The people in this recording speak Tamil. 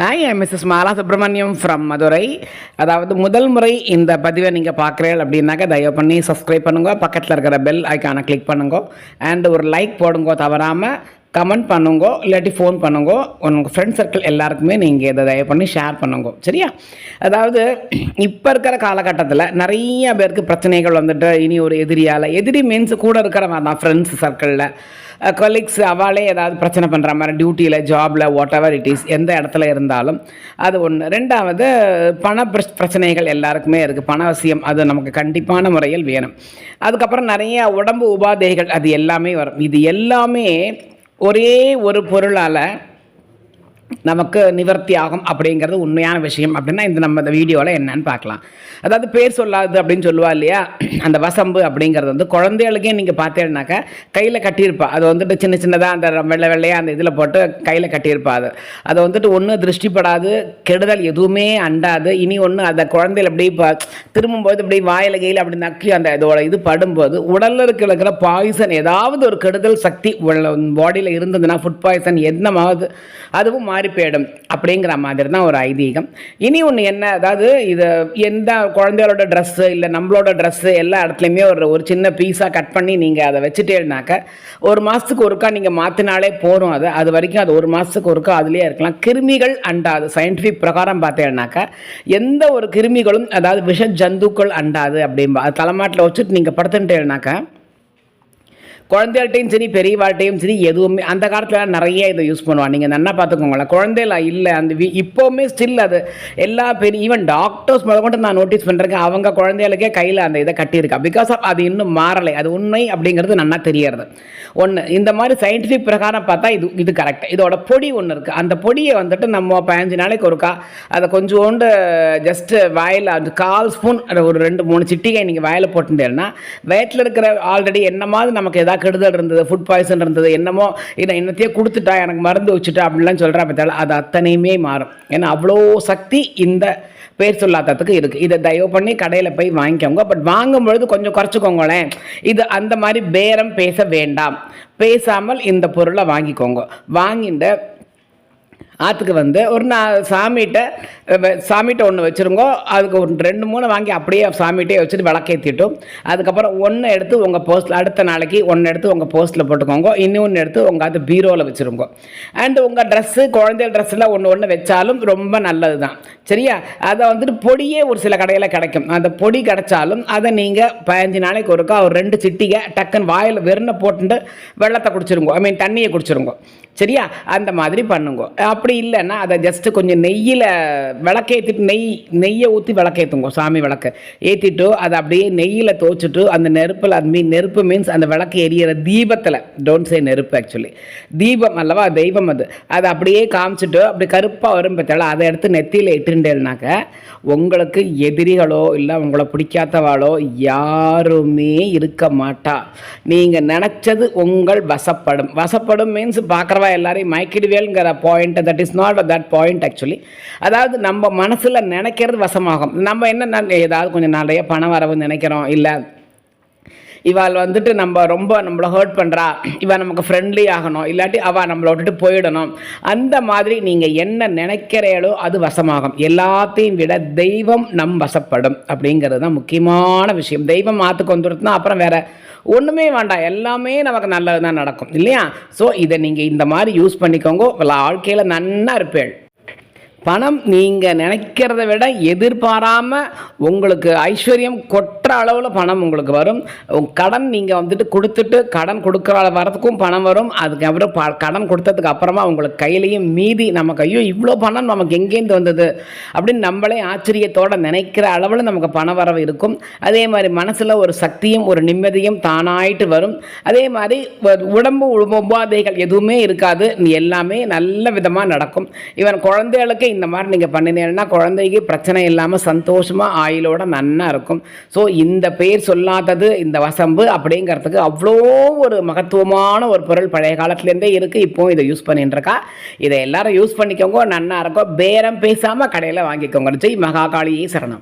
Hi Mrs Mala Subramaniam from Madurai அதாவது முதல் முறை இந்த பதிவை நீங்கள் பார்க்குறீர்கள் அப்படின்னாக்க தயவு பண்ணி சப்ஸ்கிரைப் பண்ணுங்க. பக்கத்தில் இருக்கிற பெல் ஐக்கானை கிளிக் பண்ணுங்க. அண்ட் ஒரு லைக் போடுங்க தவறாமல் கமெண்ட் பண்ணுங்க இல்லாட்டி ஃபோன் பண்ணுங்க உங்கள் ஃப்ரெண்ட் சர்க்கிள் எல்லாருக்குமே நீங்கள் இதை தயவு பண்ணி ஷேர் பண்ணுங்க. சரியா? அதாவது இப்போ இருக்கிற காலகட்டத்தில் நிறைய பேருக்கு பிரச்சனைகள் வந்துட்டு இனி ஒரு எதிரியால் எதிரி மீன்ஸ் கூட இருக்கிறவங்க தான் ஃப்ரெண்ட்ஸ் சர்க்கிளில் கொலீக்ஸ் அவளே ஏதாவது பிரச்சனை பண்ணுற மாதிரி டியூட்டியில் ஜாபில் வாட் எவர் இட் இஸ் எந்த இடத்துல இருந்தாலும் அது ஒன்று ரெண்டாவது பண பிரச் பிரச்சனைகள் எல்லாருக்குமே இருக்குது பண அவசியம் அது நமக்கு கண்டிப்பான முறையில் வேணும். அதுக்கப்புறம் நிறைய உடம்பு உபாதைகள் அது எல்லாமே வரும். இது எல்லாமே ஒரே ஒரு பொருளால் நமக்கு நிவர்த்தி ஆகும் அப்படிங்கிறது உண்மையான விஷயம். அப்படின்னா இந்த நம்ம இந்த வீடியோவில் என்னன்னு பார்க்கலாம். அதாவது பேர் சொல்லாது அப்படின்னு சொல்லுவா இல்லையா? அந்த வசம்பு அப்படிங்கிறது வந்து குழந்தைகளுக்கே நீங்கள் பார்த்தேன்னாக்கா கையில் கட்டியிருப்பா. அது வந்துட்டு சின்ன சின்னதாக அந்த வெள்ளை வெள்ளையாக அந்த இதில் போட்டு கையில் கட்டியிருப்பா அது. அதை வந்துட்டு ஒன்றும் திருஷ்டிப்படாது கெடுதல் எதுவுமே அண்டாது. இனி ஒன்று அந்த குழந்தைகள் அப்படி இப்போ திரும்பும்போது இப்படி வாயில் கையில் அப்படி நக்கி அந்த இதோட இது படும்போது உடலில் இருக்கிற இருக்கிற பாய்சன் ஏதாவது ஒரு கெடுதல் சக்தி பாடியில் இருந்ததுன்னா ஃபுட் பாய்சன் என்னமாவது அதுவும் மாறி போயிடும் அப்படிங்கிற மாதிரி தான் ஒரு ஐதீகம். இனி ஒன்று என்ன? அதாவது இது எந்த குழந்தைகளோட ட்ரெஸ்ஸு இல்லை நம்மளோட ட்ரெஸ்ஸு எல்லா இடத்துலையுமே ஒரு ஒரு சின்ன பீஸாக கட் பண்ணி நீங்கள் அதை வச்சுட்டேனாக்க ஒரு மாதத்துக்கு ஒருக்கா நீங்கள் மாற்றினாலே போதும் அது. அது வரைக்கும் அது ஒரு மாதத்துக்கு ஒருக்கா அதுலேயே இருக்கலாம். கிருமிகள் அண்டாது. சயின்டிஃபிக் பிரகாரம் பார்த்தேன்னாக்கா எந்த ஒரு கிருமிகளும் அதாவது விஷ ஜந்துக்கள் அண்டாது அப்படிம்பா. அது தலைமாட்டில் வச்சுட்டு நீங்கள் படுத்துட்டேனாக்கா குழந்தைகள்ட்டையும் சரி பெரியவாட்டையும் சரி எதுவுமே அந்த காலத்தில் நிறைய இதை யூஸ் பண்ணுவாங்க. நீங்கள் நல்லா பார்த்துக்கோங்களேன். குழந்தைல இல்லை அந்த வி இப்போவுமே ஸ்டில் அது எல்லா பெரிய ஈவன் டாக்டர்ஸ் முதல் கொண்டு நான் நோட்டீஸ் பண்ணுறேன் அவங்க குழந்தைகளுக்கே கையில் அந்த இதை கட்டியிருக்கா. பிகாஸ் ஆஃப் அது இன்னும் மாறலை. அது உண்மை அப்படிங்கிறது நல்லா தெரியறது. ஒன்று இந்த மாதிரி சயின்டிஃபிக் பிரகாரம் பார்த்தா இது இது கரெக்ட் இதோட பொடி ஒன்று இருக்குது அந்த பொடியை வந்துட்டு நம்ம பதினஞ்சு நாளைக்கு ஒருக்கா அதை கொஞ்சோண்டு ஜஸ்ட்டு வாயில் அது கால் ஸ்பூன் ஒரு ரெண்டு மூணு சிட்டிகை நீங்கள் வாயில் போட்டுட்டேன்னா வயிற்றில் இருக்கிற ஆல்ரெடி என்னமாவது நமக்கு எதாவது கெடுதல் இருந்தது ஃபுட் பாய்சன் இருந்தது என்னமோ இதை என்னத்தையே கொடுத்துட்டா எனக்கு மருந்து வச்சுட்டா அப்படின்லாம் சொல்கிறா பார்த்தாலும் அது அத்தனையுமே மாறும். ஏன்னா அவ்வளோ சக்தி இந்த பேர் சொல்லாததுக்கு இருக்குது இதை தயவு பண்ணி கடையில் போய் வாங்கிக்கோங்க. பட் வாங்கும் பொழுது கொஞ்சம் குறைச்சிக்கோங்களேன். இது அந்த மாதிரி பேரம் பேச வேண்டாம். பேசாமல் இந்த பொருளை வாங்கிக்கோங்க. வாங்கிட்டு ஆற்றுக்கு வந்து ஒரு நான் சாமிகிட்ட சாமிகிட்ட ஒன்று வச்சுருங்கோ அதுக்கு ஒரு ரெண்டு மூணு வாங்கி அப்படியே சாமிகிட்டே வச்சுட்டு விளக்கேற்றிட்டோம் அதுக்கப்புறம் ஒன்று எடுத்து உங்கள் போஸ்ட்டில் அடுத்த நாளைக்கு ஒன்று எடுத்து உங்கள் போஸ்ட்டில் போட்டுக்கோங்க இன்னொன்று எடுத்து உங்கள் அது பீரோவில் வச்சுருங்கோ. அண்ட் உங்கள் ட்ரெஸ்ஸு குழந்தைய ட்ரெஸ்ஸில் ஒன்று ஒன்று வச்சாலும் ரொம்ப நல்லது தான் சரியா? அதை வந்துட்டு பொடியே ஒரு சில கடையில் கிடைக்கும். அந்த பொடி கிடைச்சாலும் அதை நீங்கள் பதினஞ்சு நாளைக்கு ஒருக்கா ஒரு ரெண்டு சிட்டிகை டக்குன்னு வாயில் வெறுனை போட்டுட்டு வெள்ளத்தை குடிச்சிருங்கோ. ஐ மீன் தண்ணியை குடிச்சிருங்கோ. சரியா? அந்த மாதிரி பண்ணுங்க. அப்படி இல்லைன்னா அதை ஜஸ்ட்டு கொஞ்சம் நெய்யில் விளக்கேற்றிட்டு நெய் நெய்யை ஊற்றி விளக்கேற்றுங்க சாமி விளக்கு. ஏற்றிட்டு அதை அப்படியே நெய்யில் துவச்சிட்டு அந்த நெருப்பில் அது மீன் நெருப்பு மீன்ஸ் அந்த விளக்கு எரியிற தீபத்தில். டோன்ட் சே நெருப்பு ஆக்சுவலி தீபம் அல்லவா தெய்வம் அது. அதை அப்படியே காமிச்சிட்டு அப்படி கருப்பாக வரும் பார்த்தாலும் அதை எடுத்து நெத்தியில் இட்டுண்டேனாக்க உங்களுக்கு எதிரிகளோ இல்லை உங்களை பிடிக்காதவாளோ யாருமே இருக்க மாட்டா. நீங்கள் நினச்சது உங்கள் வசப்படும். வசப்படும் மீன்ஸ் பார்க்குறவா எல்லாரையும் மயக்கிடுவேலுங்கிற point that is not that point actually அதாவது நம்ம மனசில் நினைக்கிறது வசமாகும். நம்ம என்ன ஏதாவது கொஞ்சம் நிறைய பணம் வரவு நினைக்கிறோம் இல்லை இவாள் வந்துட்டு நம்ம ரொம்ப நம்மளை ஹர்ட் பண்ணுறா இவள் நமக்கு ஃப்ரெண்ட்லி ஆகணும். இல்லாட்டி அவள் நம்மளை விட்டுட்டு போயிடணும். அந்த மாதிரி நீங்கள் என்ன நினைக்கிறீங்களோ அது வசமாகும். எல்லாத்தையும் விட தெய்வம் நம் வசப்படும் அப்படிங்கிறது தான் முக்கியமான விஷயம். தெய்வம் மாற்றுக்கு வந்துடுத்துனா அப்புறம் வேறு ஒன்றுமே வேண்டாம். எல்லாமே நமக்கு நல்லது தான் நடக்கும். இல்லையா? ஸோ இதை நீங்கள் இந்த மாதிரி யூஸ் பண்ணிக்கோங்க. வாழ்க்கையில் நன்னா இருப்பேள். பணம் நீங்கள் நினைக்கிறத விட எதிர்பாராமல் உங்களுக்கு ஐஸ்வர்யம் கொட் அளவில் பணம் உங்களுக்கு வரும். கடன் நீங்கள் வந்துட்டு கொடுத்துட்டு கடன் கொடுக்குற வரதுக்கும் பணம் வரும். அதுக்கப்புறம் ப கடன் கொடுத்ததுக்கு அப்புறமா உங்களுக்கு கையிலையும் மீதி நமக்கு ஐயோ இவ்வளோ பணம் நமக்கு எங்கேருந்து வந்தது? அப்படின்னு நம்மளே ஆச்சரியத்தோட நினைக்கிற அளவில் நமக்கு பண வரவு இருக்கும். அதே மாதிரி மனசில் ஒரு சக்தியும் ஒரு நிம்மதியும் தானாயிட்டு வரும். அதே மாதிரி உடம்பு உபாதைகள் எதுவுமே இருக்காது. எல்லாமே நல்ல விதமாக நடக்கும். இவன் குழந்தைகளுக்கு இந்த மாதிரி நீங்கள் பண்ணினீங்கன்னா குழந்தைக்கு பிரச்சனை இல்லாமல் சந்தோஷமாக ஆயிலோட நன்னா இருக்கும். ஸோ இந்த பேர் சொல்லாதது இந்த வசம்பு அப்படிங்கிறதுக்கு அவ்வளோ ஒரு மகத்துவமான ஒரு பொருள் பழைய காலத்துலேருந்தே இருக்குது இப்போ இதை யூஸ் பண்ணிட்டுருக்கா இதை எல்லாரும் யூஸ் பண்ணிக்கோங்க. நன்னா இருக்கும். பேரம் பேசாமல் கடையில் வாங்கிக்கோங்க. ஜெய் மகாகாளியே சரணம்.